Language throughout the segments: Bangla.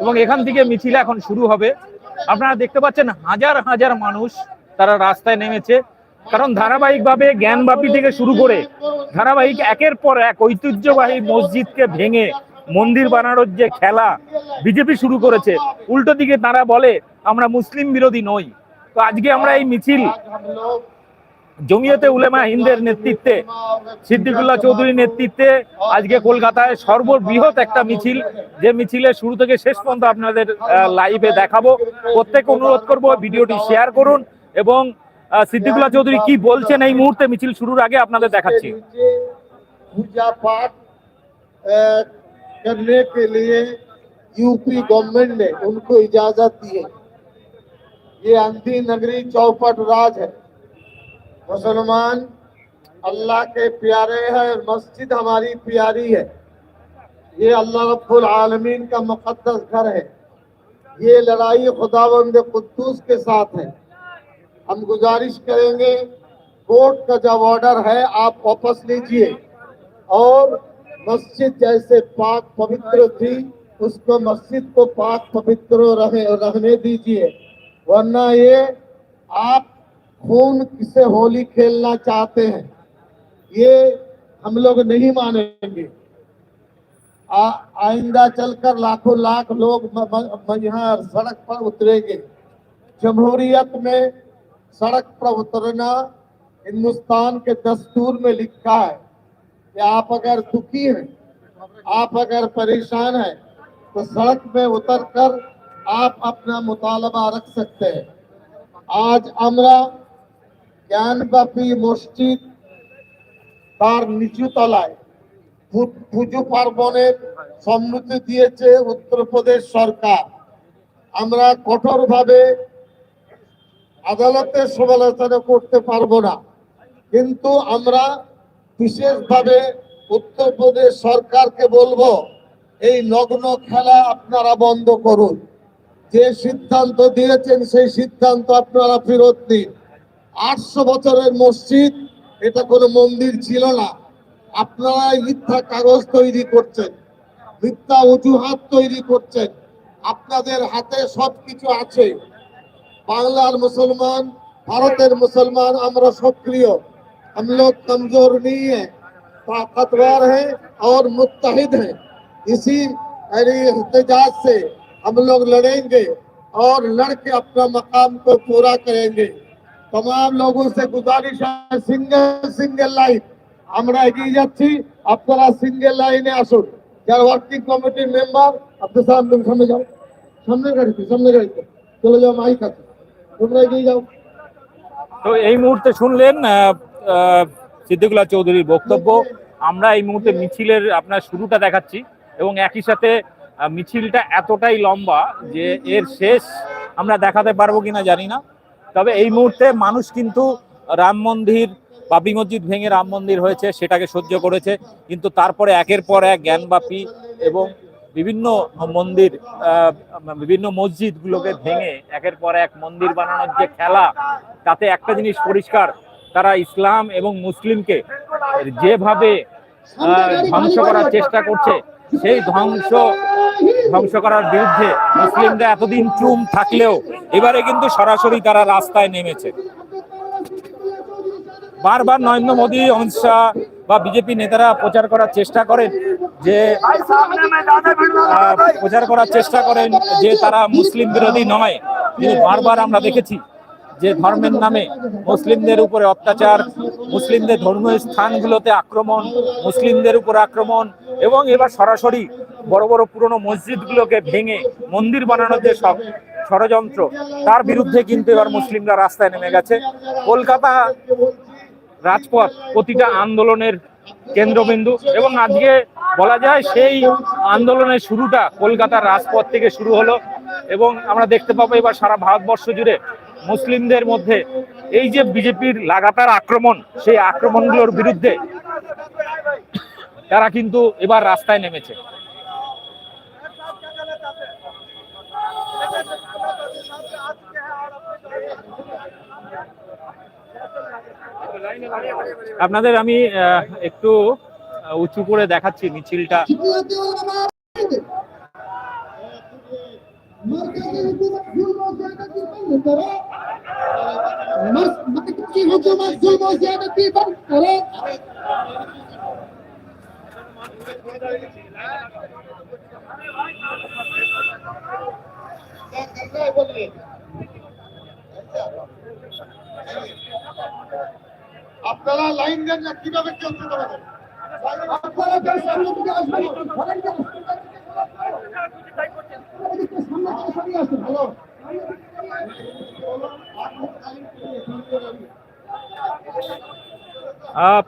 এবং এখান থেকে মিছিল এখন শুরু হবে। আপনারা দেখতে পাচ্ছেন হাজার হাজার মানুষ তারা রাস্তায় নেমেছে। কারণ ধারাবাহিকভাবে জ্ঞানবাপী থেকে শুরু করে ধারাবাহিক একের পর এক ঐতিহ্যবাহী মসজিদকে ভেঙে মন্দির বানানোর যে খেলা বিজেপি শুরু করেছে, উল্টো দিকে তারা বলে, আমরা মুসলিম বিরোধী নই। তো আজকে আমরা এই মিছিল জমিয়তে উলেমা হিন্দের নেতৃত্বে সিদ্দিকুল্লাহ চৌধুরীর নেতৃত্বে আজকে কলকাতায় সর্ববৃহৎ একটা মিছিল যে মিছিলের শুরু থেকে শেষ পর্যন্ত আপনাদের লাইভে দেখাবো প্রত্যেক অনুরোধ করব ভিডিওটি শেয়ার করুন এবং আহ, সিদ্দিকুল্লাহ চৌধুরী কি বলছেন এই মুহূর্তে মিছিল শুরুর আগে আপনাদের দেখাচ্ছি पूजा पाठ अ, करने के लिए यूपी गवर्नमेंट ने उनको इजाजत दी है ये अंधी नगरी चौपट राज है मुसलमान, अल्लाह के प्यारे हैं और मस्जिद हमारी प्यारी है। ये अल्लाह रब्बुल आलमीन का मुकद्दस घर है। ये लड़ाई खुदावंद कुद्दूस के साथ है। हम गुजारिश करेंगे, कोर्ट का जब ऑर्डर है, आप वापस लीजिए। और मस्जिद जैसे पाक पवित्र थी, उसको मस्जिद को पाक पवित्र रहे, रहने दीजिए। वरना ये आप खून किसे होली खेलना चाहते हैं, ये हम लोग नहीं मानेंगे। आइंदा चलकर लाखों लाख लोग यहाँ सड़क पर उतरेंगे। जमहूरियत में सड़क पर उतरना हिंदुस्तान के दस्तूर में लिखा है कि आप अगर दुखी हैं, आप अगर परेशान हैं तो सड़क में उतर कर आप अपना मुतालबा रख सकते हैं। आज अमरा জ্ঞানব্যাপী মসজিদ তার নিচু তলায় পুজো পার্বণের সম্মতি দিয়েছে উত্তরপ্রদেশ সরকার। আমরা কঠোরভাবে আদালতের সমালোচনা করতে পারব না। কিন্তু আমরা বিশেষভাবে উত্তরপ্রদেশ সরকারকে বলব, এই নগ্ন খেলা আপনারা বন্ধ করুন। যে সিদ্ধান্ত দিয়েছেন সেই সিদ্ধান্ত আপনারা ফেরত দিন আটশো বছরের মসজিদ এটা কোনো মন্দির ছিল না আপনারা মিথ্যা কাগজ তৈরি করছেন মিথ্যা অজুহাত তৈরি করছেন আপনাদের হাতে সবকিছু আছে बांग्लार मुसलमान भारतेर मुसलमान हमरा सक्रिय हम लोग कमजोर नहीं है ताकतवर हैं और मुत्तहिद हैं इसी यानी एहतजाज से हम लोग लड़ेंगे और लड़ के अपना मकाम को पूरा करेंगे तमाम लोगों से गुजारिश है सिंगल सिंगल लाइन আমরা এগিয়ে যাচ্ছি আপনারা সিঙ্গেল লাইনে আসুন যারা ওয়ার্কিং কমিটির মেম্বার আপনি সামনে সামনে যাও সামনের গাড়িতে সামনের গাড়িতে চলে যাও মাইক আছে তোমরা এগিয়ে যাও তো এই মুহূর্তে শুনলেন আহ, আহ, সিদ্দিকুল্লাহ চৌধুরীর বক্তব্য আমরা এই মুহূর্তে মিছিলের আপনার শুরুটা দেখাচ্ছি এবং একই সাথে আহ, মিছিলটা এতটাই লম্বা যে এর শেষ আমরা দেখাতে পারবো কিনা জানি না তবে এই মুহূর্তে মানুষ কিন্তু রাম মন্দির বাবরি মসজিদ ভেঙে রাম মন্দির হয়েছে, সেটাকে সহ্য করেছে। কিন্তু তারপরে একের পর এক জ্ঞানবাপী এবং বিভিন্ন মন্দির বিভিন্ন মসজিদগুলোকে ভেঙে একের পর এক মন্দির বানানোর যে খেলা, তাতে একটা জিনিস পরিষ্কার, তারা ইসলাম এবং মুসলিমকে যেভাবে ধ্বংস করার চেষ্টা করছে সেই ধ্বংস ধ্বংস করার বিরুদ্ধে মুসলিমরা এতদিন চুম থাকলেও এবারে কিন্তু সরাসরি তারা রাস্তায় নেমেছে। বারবার নরেন্দ্র মোদী, অমিত শাহ বা বিজেপি নেতারা প্রচার করার চেষ্টা করেন যে প্রচার করার চেষ্টা করেন যে তারা মুসলিম বিরোধী নয়। কিন্তু বারবার আমরা দেখেছি যে ধর্মের নামে মুসলিমদের উপরে অত্যাচার, মুসলিমদের ধর্মীয় স্থানগুলোতে আক্রমণ, মুসলিমদের উপর আক্রমণ এবং এবার সরাসরি বড় বড় পুরনো মসজিদগুলোকে ভেঙে মন্দির বানানোর যে সব ষড়যন্ত্র, তার বিরুদ্ধে কিন্তু এবার মুসলিমরা রাস্তায় নেমে গেছে। কলকাতা রাজপথ প্রতিটা আন্দোলনের কেন্দ্রবিন্দু এবং আজকে বলা যায় সেই আন্দোলনের শুরুটা কলকাতার রাজপথ থেকে শুরু হলো এবং আমরা দেখতে পাবো এবার সারা ভারতবর্ষ জুড়ে মুসলিমদের মধ্যে এই যে বিজেপির লাগাতার আক্রমণ, সেই আক্রমণগুলোর বিরুদ্ধে তারা কিন্তু এবার রাস্তায় নেমেছে। আপনাদের আমি একটু উঁচু করে দেখাচ্ছি মিছিলটা। مرکزی حکومت ظلم و زیادتی بند کرو مرکزی حکومت ظلم و زیادتی بند کرو আপনারা লাইন দেন না কীভাবে চলতে পারবেন আপনারা আসবেন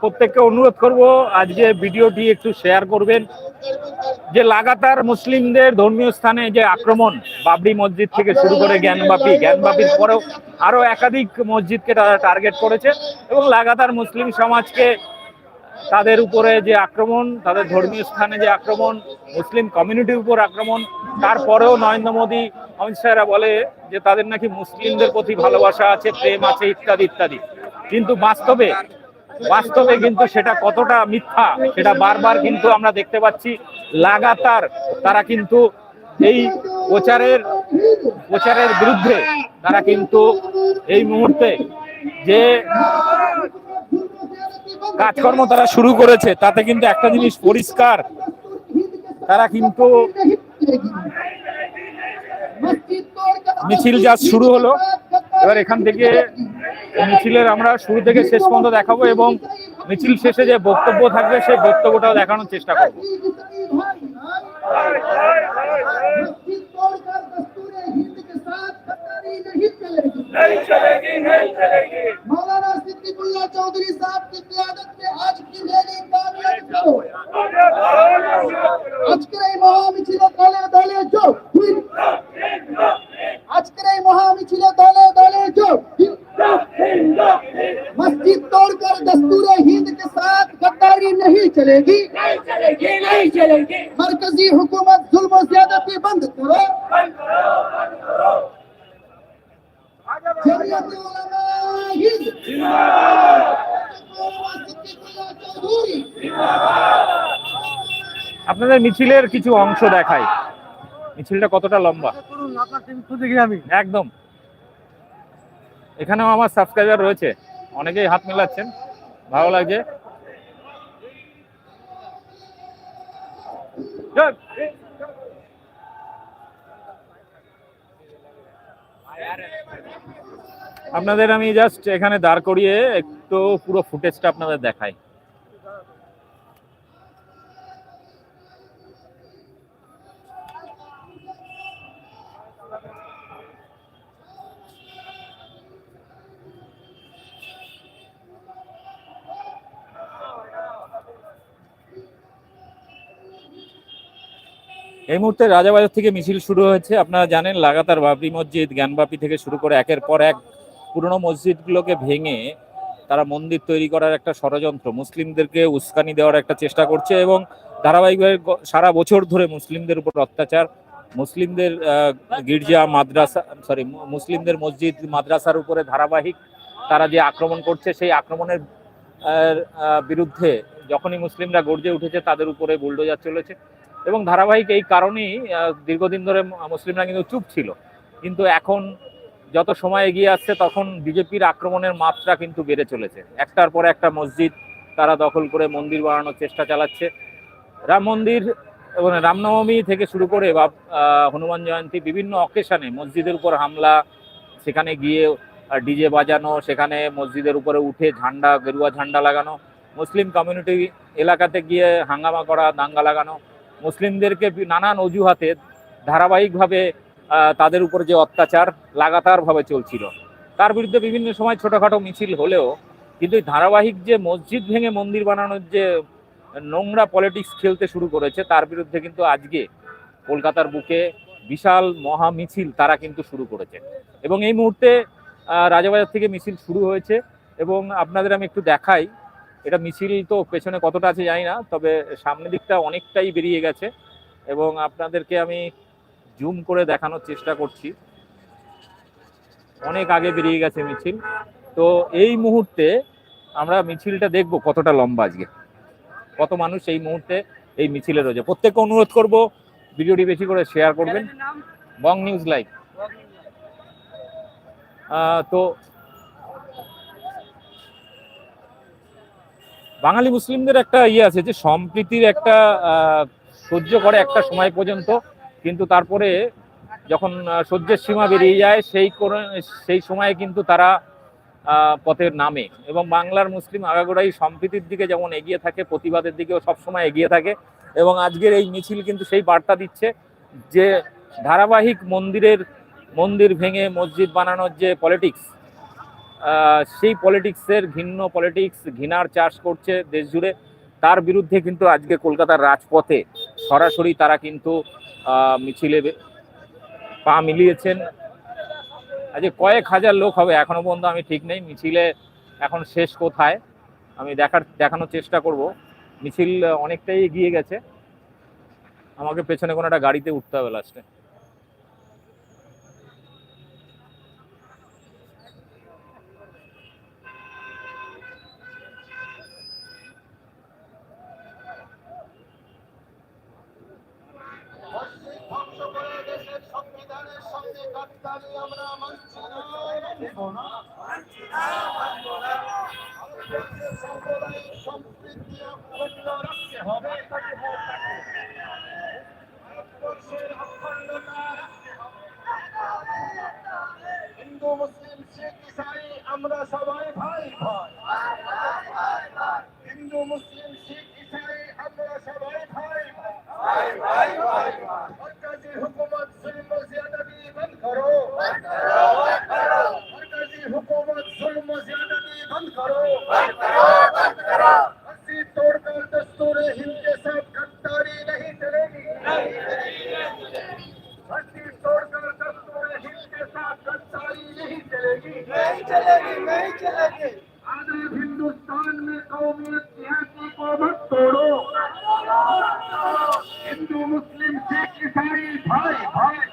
প্রত্যেককে অনুরোধ করব, আজকে ভিডিওটি একটু শেয়ার করবেন। যে লাগাতার মুসলিমদের ধর্মীয় স্থানে যে আক্রমণ, বাবরি মসজিদ থেকে শুরু করে জ্ঞানবাপী, জ্ঞানবাপীর পরেও আরও একাধিক মসজিদকে তারা টার্গেট করেছে এবং লাগাতার মুসলিম সমাজকে তাদের উপরে যে আক্রমণ, তাদের ধর্মীয় স্থানে যে আক্রমণ, মুসলিম কমিউনিটির উপর আক্রমণ, তারপরেও নরেন্দ্র মোদী, অমিত শাহরা বলে যে তাদের নাকি মুসলিমদের প্রতি ভালোবাসা আছে, প্রেম আছে, ইত্যাদি ইত্যাদি। কিন্তু বাস্তবে বাস্তবে কিন্তু সেটা কতটা মিথ্যা, সেটা বারবার কিন্তু আমরা দেখতে পাচ্ছি। লাগাতার তারা কিন্তু এই প্রচারের প্রচারের বিরুদ্ধে তারা কিন্তু এই মুহূর্তে যে কাজকর্ম তারা শুরু করেছে তাতে কিন্তু একটা জিনিস পরিষ্কার তারা কিন্তু মিছিল যা শুরু হলো এবার এখান থেকে মিছিলের আমরা শুরু থেকে শেষ পর্যন্ত দেখাবো এবং মিছিল শেষে যে বক্তব্য থাকবে সেই বক্তব্যটাও দেখানোর চেষ্টা করবো मस्जिद तोड़कर दस्तूर हिंद के साथ गद्दारी नहीं चलेगी मौलाना सिद्दीकुल्ला चौधरी साहब की क्यादत में आज की रैली कामयाब करो আজকের এই মহা মিছিলে দলে দলে যোগ আজকের এই মহা মিছিলে দলে দলে যোগ मस्जिद तोड़कर दस्तूर हिंद के साथ गद्दारी नहीं चलेगी नहीं चलेगी नहीं चलेगी मरकजी हुकूमत जुल्म और ज्यादती बंद करो जमीयत उलमा আপনাদের মিছিলের কিছু অংশ দেখাই। মিছিলটা কতটা লম্বা? একদম। এখানেও আমার সাবস্ক্রাইবার রয়েছে। অনেকেই হাত মেলাচ্ছেন। ভালো লাগছে। আপনাদের আমি জাস্ট এখানে দাঁড় করিয়ে একটু পুরো ফুটেজটা আপনাদের দেখাই। এই মুহূর্তে রাজাবাজার থেকে মিছিল শুরু হয়েছে। আপনারা জানেন, লাগাতার বাবরি মসজিদ, জ্ঞানবাপি থেকে শুরু করে একের পর এক পুরনো মসজিদগুলোকে ভেঙে তারা মন্দির তৈরি করার একটা ষড়যন্ত্র। মুসলিমদেরকে উস্কানি দেওয়ার একটা চেষ্টা করছে এবং ধারাবাহিকভাবে সারা বছর ধরে মুসলিমদের উপর অত্যাচার। মুসলিমদের গির্জা, মাদ্রাসা সরি মুসলিমদের মসজিদ, মাদ্রাসার উপরে ধারাবাহিক তারা যে আক্রমণ করছে, সেই আক্রমণের বিরুদ্ধে যখনই মুসলিমরা গর্জে উঠেছে, তাদের উপরে বুলডোজার চলেছে। এবং ধারাবাহিক এই কারণেই দীর্ঘদিন ধরে মুসলিমরা কিন্তু চুপ ছিল। কিন্তু এখন যত সময় এগিয়ে আসছে, তখন বিজেপির আক্রমণের মাত্রা কিন্তু বেড়ে চলেছে। একটার পর একটা মসজিদ তারা দখল করে মন্দির বানানোর চেষ্টা চালাচ্ছে। রাম মন্দির এবং রামনবমী থেকে শুরু করে বা হনুমান জয়ন্তী বিভিন্ন অকেশনে মসজিদের উপর হামলা, সেখানে গিয়ে ডিজে বাজানো, সেখানে মসজিদের উপরে উঠে ঝান্ডা, গেরুয়া ঝান্ডা লাগানো, মুসলিম কমিউনিটি এলাকাতে গিয়ে হাঙ্গামা করা, দাঙ্গা লাগানো মুসলিমদেরকে নানান অজুহাতে ধারাবাহিকভাবে তাদের উপর যে অত্যাচার লাগাতারভাবে চলছিল। তার বিরুদ্ধে বিভিন্ন সময় ছোটোখাটো মিছিল হলেও, কিন্তু এই ধারাবাহিক যে মসজিদ ভেঙে মন্দির বানানোর যে নোংরা পলিটিক্স খেলতে শুরু করেছে, তার বিরুদ্ধে কিন্তু আজকে কলকাতার বুকে বিশাল মহা মিছিল তারা কিন্তু শুরু করেছে। এবং এই মুহূর্তে রাজাবাজার থেকে মিছিল শুরু হয়েছে। এবং আপনাদের আমি একটু দেখাই এটা মিছিল তো পেছনে কতটা আছে জানি না তবে সামনের দিকটা অনেকটাই বেরিয়ে গেছে এবং আপনাদেরকে আমি জুম করে দেখানোর চেষ্টা করছি। অনেক আগে বেরিয়ে গেছে মিছিল। তো এই মুহূর্তে আমরা মিছিলটা দেখব কতটা লম্বা আজকে। কত মানুষ এই মুহূর্তে এই মিছিলে রয়েছে। প্রত্যেককে অনুরোধ করব ভিডিওটি বেশি করে শেয়ার করবেন। Bong news live. তো বাঙালি মুসলিমদের একটা ইয়ে আছে যে সম্প্রীতির একটা সহ্য করে একটা সময় পর্যন্ত। কিন্তু তারপরে যখন সহ্যের সীমা বেরিয়ে যায়, সেই সেই সময়ে কিন্তু তারা পথের নামে। এবং বাংলার মুসলিম আগাগোড়াই সম্প্রীতির দিকে যেমন এগিয়ে থাকে, প্রতিবাদের দিকেও সবসময় এগিয়ে থাকে। এবং আজকের এই মিছিল কিন্তু সেই বার্তা দিচ্ছে যে ধারাবাহিক মন্দিরের, মন্দির ভেঙে মসজিদ বানানোর যে পলিটিক্স সেই পলিটিক্সের ভিন্ন পলিটিক্স ঘৃণার চাষ করছে দেশ জুড়ে। তার বিরুদ্ধে কিন্তু আজকে কলকাতার রাজপথে সরাসরি তারা কিন্তু মিছিলে পা মিলিয়েছেন। আজকে কয়েক হাজার লোক হবে, এখনও পর্যন্ত আমি ঠিক নেই, মিছিলে এখন শেষ কোথায়? আমি দেখার, দেখানোর চেষ্টা করব। মিছিল অনেকটাই এগিয়ে গেছে। আমাকে পেছনে কোনো একটা গাড়িতে উঠতে হবে লাস্টে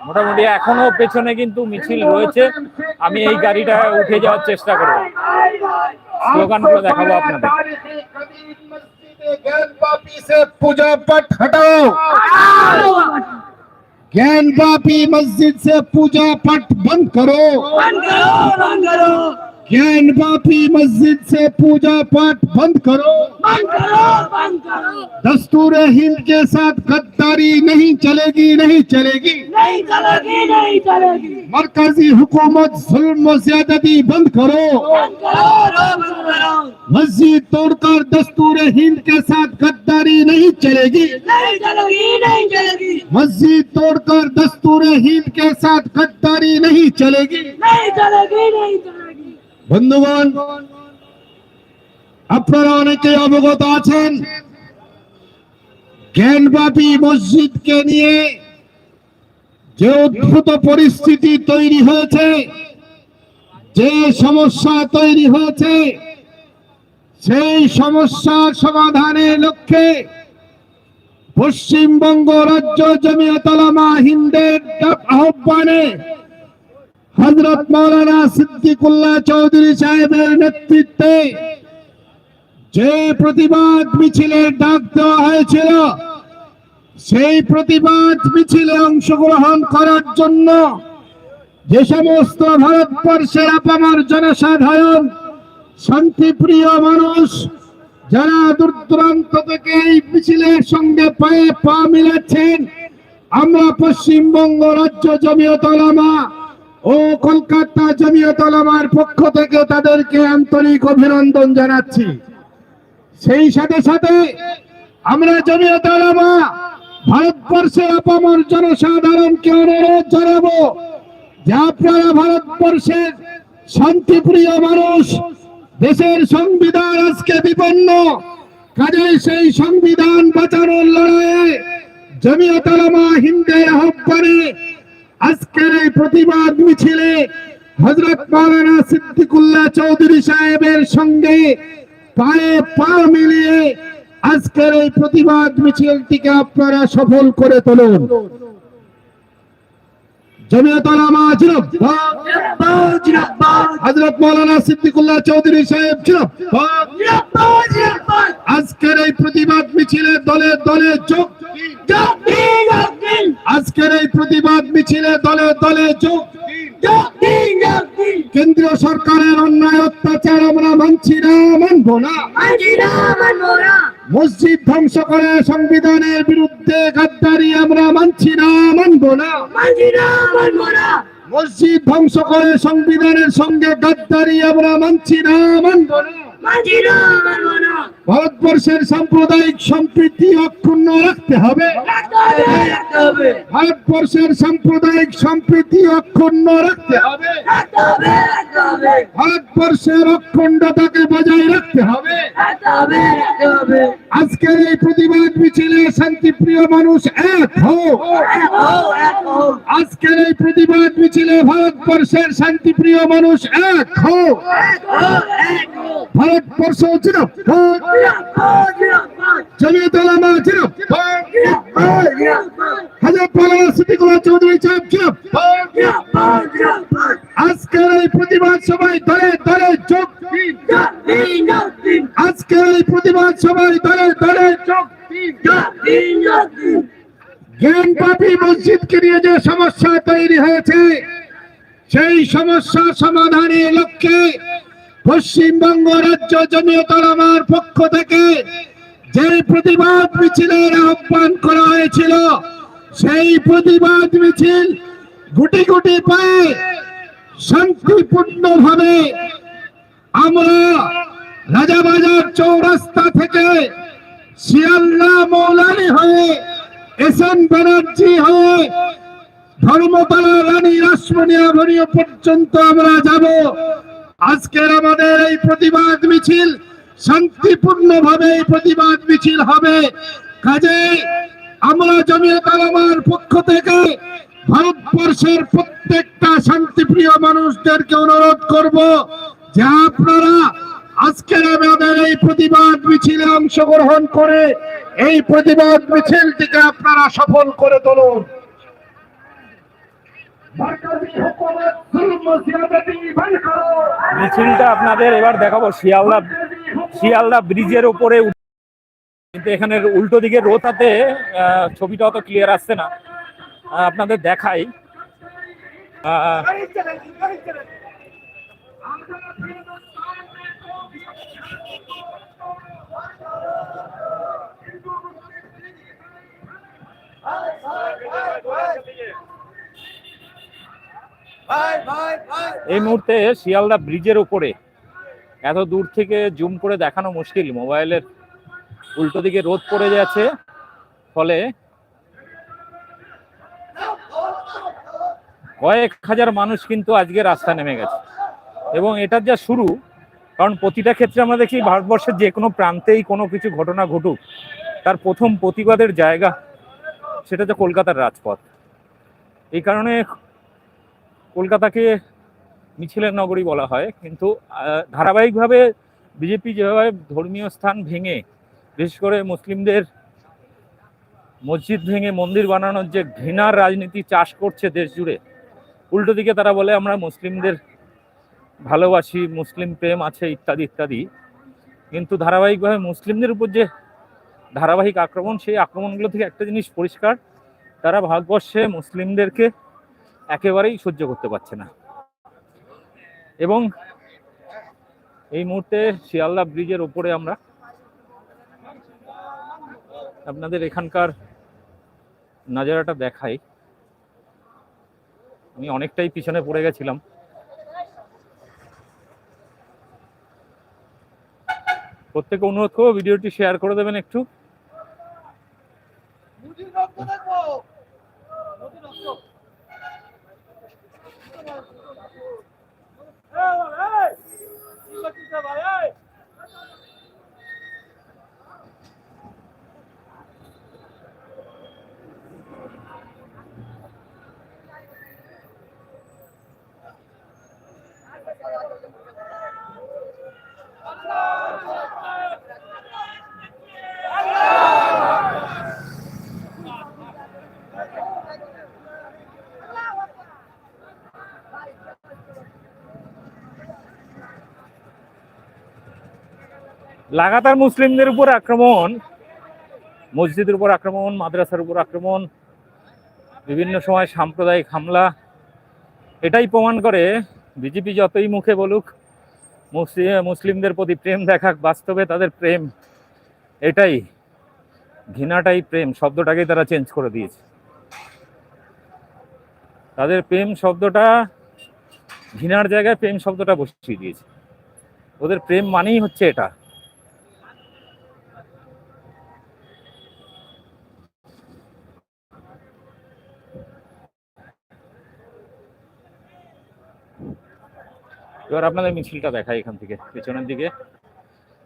মোটামুটি এখনো পেছনে কিন্তু মিছিল রয়েছে আমি এই গাড়িটা উঠে যাওয়ার চেষ্টা করব স্লোগানগুলো দেখাবো আপনাদের तारीखी कदीम मस्जिद ज्ञान पापी से पूजा पाठ हटाओ ज्ञान पापी मस्जिद से पूजा पाठ बंद करो ज्ञान पापी मस्जिद से पूजा पाठ बंद करो। बंद करो बंद करो। दस्तूर हिंद के साथ गद्दारी नहीं चलेगी नहीं चलेगी। नहीं चलेगी नहीं चलेगी। मरकजी हुकूमत जुल्म ज्यादती बंद करो। बंद करो। मस्जिद तोड़कर दस्तूर हिंद के साथ गद्दारी नहीं चलेगी। नहीं चलेगी नहीं चलेगी। मस्जिद तोड़कर दस्तूर हिंद के साथ गद्दारी नहीं चलेगी। नहीं चलेगी नहीं चलेगी। বন্ধুগণ, আপনারা অনেকে অবগত আছেন, জ্ঞানব্যাপী মসজিদকে নিয়ে যে অদ্ভুত পরিস্থিতি তৈরি হয়েছে, যে সমস্যা তৈরি হয়েছে, সেই সমস্যার সমাধানের লক্ষ্যে পশ্চিমবঙ্গ রাজ্য জমিয়তলামা হিন্দের আহ্বানে হজরত মৌলানা সিদ্দিকুল্লাহ চৌধুরী সাহেবের নেতৃত্বে যে প্রতিবাদ মিছিলের ডাক দেওয়া হয়েছিল, সেই প্রতিবাদ মিছিলে অংশগ্রহণ করার জন্য যে সমস্ত ভারতবর্ষের আপামর জনসাধারণ, শান্তিপ্রিয় মানুষ, যারা দূর দূরান্ত থেকে এই মিছিলের সঙ্গে পায়ে পা মিলাচ্ছেন, আমরা পশ্চিমবঙ্গ রাজ্য জমিয়ত ওলামা ও কলকাতা জমিয়ত ওলামার পক্ষ থেকে তাদেরকে আন্তরিক অভিনন্দন জানাচ্ছি। সেই সাথে সাথে আমরা জমিয়ত ওলামা ভারতবর্ষের আপামর জনসাধারণকে অনুরোধ জানাব যে আপনারা ভারতবর্ষের শান্তিপ্রিয় মানুষ, দেশের সংবিধান আজকে বিপন্ন, কাজেই সেই সংবিধান বাঁচানোর লড়াইয়ে জমিয়ত ওলামা হিন্দের আহ্বানে আজকের এই প্রতিবাদ মিছিলে হজরত মাওলানা সিদ্দিকুল্লাহ চৌধুরী সাহেবের সঙ্গে পায়ে পা মিলিয়ে আজকের এই প্রতিবাদ মিছিলটিকে আপনারা সফল করে তুলুন। আজকের এই প্রতিবাদ মিছিলে দলে দলে যোগ আজকের এই প্রতিবাদ মিছিলে দলে দলে যোগ। কেন্দ্রীয় সরকারের অন্যায় অত্যাচার আমরা মানছি না, মানব না। মসজিদ ধ্বংস করে সংবিধানের বিরুদ্ধে গাদ্দারি আমরা মানছি না, মানব না। মসজিদ ধ্বংস করে সংবিধানের সঙ্গে গাদ্দারি আমরা মানছি না, মানবো না। ভারতবর্ষের সাম্প্রদায়িক সম্প্রীতি অক্ষুণ্ণ রাখতে হবে। ভারতবর্ষের সাম্প্রদায়িক সম্প্রীতি অক্ষুণ্ণ রাখতে হবে। ভারতবর্ষের অখণ্ডতাকে বজায় রাখতে হবে। আজকের এই প্রতিবাদ মিছিলে শান্তিপ্রিয় মানুষ এক হোক আজকের এই প্রতিবাদ মিছিলে ভারতবর্ষের শান্তিপ্রিয় মানুষ এক হোক ভারতবর্ষ জিরাফত জমিয়ত আজকের এই প্রতিবাদ সভায় দলে দলে যোগ আজকের এই প্রতিবাদ সভায় দলে দলে যোগ নিয়ে যে সমস্যা তৈরি হয়েছে, সেই সমস্যা সমাধানের লক্ষ্যে পশ্চিমবঙ্গ রাজ্য জমিয়ত আমার পক্ষ থেকে যে প্রতিবাদ মিছিলের আহ্বান করা হয়েছিল, সেই প্রতিবাদ মিছিল গুটি গুটি পায়ে শান্তিপূর্ণ ভাবে আমরা রাজাবাজার চৌরাস্তা থেকে শিয়ালদা মৌলানি হয়ে এস এন ব্যানার্জি হয়ে ধর্মতলা রানী রাসমণিয়া ভরিয় পর্যন্ত আমরা যাব। আজকের আমাদের এই প্রতিবাদ মিছিল শান্তিপূর্ণ ভাবে এই প্রতিবাদ মিছিল হবে। কাজে আমরা জমিয়ত আলমার পক্ষ থেকে ভারতবর্ষের প্রত্যেকটা শান্তিপ্রিয় মানুষদেরকে অনুরোধ করব যে আপনারা আজকের আমাদের এই প্রতিবাদ মিছিলে অংশগ্রহণ করে এই প্রতিবাদ মিছিলটিকে আপনারা সফল করে তুলুন। মিছিলটা আপনাদের এবার দেখাবো শিয়ালদা শিয়ালদা ব্রিজের উপরে কিন্তু এখানে উল্টো দিকে রোতাতে ছবিটা অত ক্লিয়ার আসছে না। আপনাদের দেখাই। আহ, এই মুহূর্তে শিয়ালদা ব্রিজের উপরে, এত দূর থেকে জুম করে দেখানো মুশকিল, মোবাইলের উল্টো দিকে রোদ পড়ে যাচ্ছে, ফলে কয়েক হাজার মানুষ কিন্তু আজকে রাস্তা নেমে গেছে। এবং এটার যা শুরু, কারণ প্রতিটা ক্ষেত্রে আমরা দেখি ভারতবর্ষের যে কোনো প্রান্তেই কোনো কিছু ঘটনা ঘটুক, তার প্রথম প্রতিবাদের জায়গা সেটা হচ্ছে কলকাতার রাজপথ। এই কারণে কলকাতাকে মিছিলের নগরী বলা হয়, কিন্তু ধারাবাহিকভাবে বিজেপি যেভাবে ধর্মীয় স্থান ভেঙে, বিশেষ করে মুসলিমদের মসজিদ ভেঙে মন্দির বানানোর যে ঘৃণার রাজনীতি চাষ করছে দেশ জুড়ে, উল্টো দিকে তারা বলে আমরা মুসলিমদের ভালোবাসি, মুসলিম প্রেম আছে, ইত্যাদি ইত্যাদি। কিন্তু ধারাবাহিকভাবে মুসলিমদের উপর যে ধারাবাহিক আক্রমণ, সেই আক্রমণগুলো থেকে একটা জিনিস পরিষ্কার, তারা ভারতবর্ষে মুসলিমদেরকে একেবারেই সহ্য করতে পারছে না। এবং এই মুহূর্তে শিয়ালদা ব্রিজের ওপরে আমরা আপনাদের এখানকার নাজারাটা দেখাই। আমি অনেকটাই পিছনে পড়ে গেছিলাম। প্রত্যেকে অনুরোধ করব ভিডিওটি শেয়ার করে দেবেন একটু। Hey, hey! লাগাতার মুসলিমদের উপর আক্রমণ, মসজিদের উপর আক্রমণ, মাদ্রাসার উপর আক্রমণ, বিভিন্ন সময় সাম্প্রদায়িক হামলা, এটাই প্রমাণ করে বিজেপি যতই মুখে বলুক, মুসলি- মুসলিমদের প্রতি প্রেম দেখাক, বাস্তবে তাদের প্রেম, এটাই ঘৃণাটাই প্রেম, শব্দটাকেই তারা চেঞ্জ করে দিয়েছে। তাদের প্রেম শব্দটা, ঘৃণার জায়গায় প্রেম শব্দটা বসিয়ে দিয়েছে। ওদের প্রেম মানেই হচ্ছে এটা। এবার আপনাদের মিছিলটা দেখাই এখান থেকে পেছনের দিকে।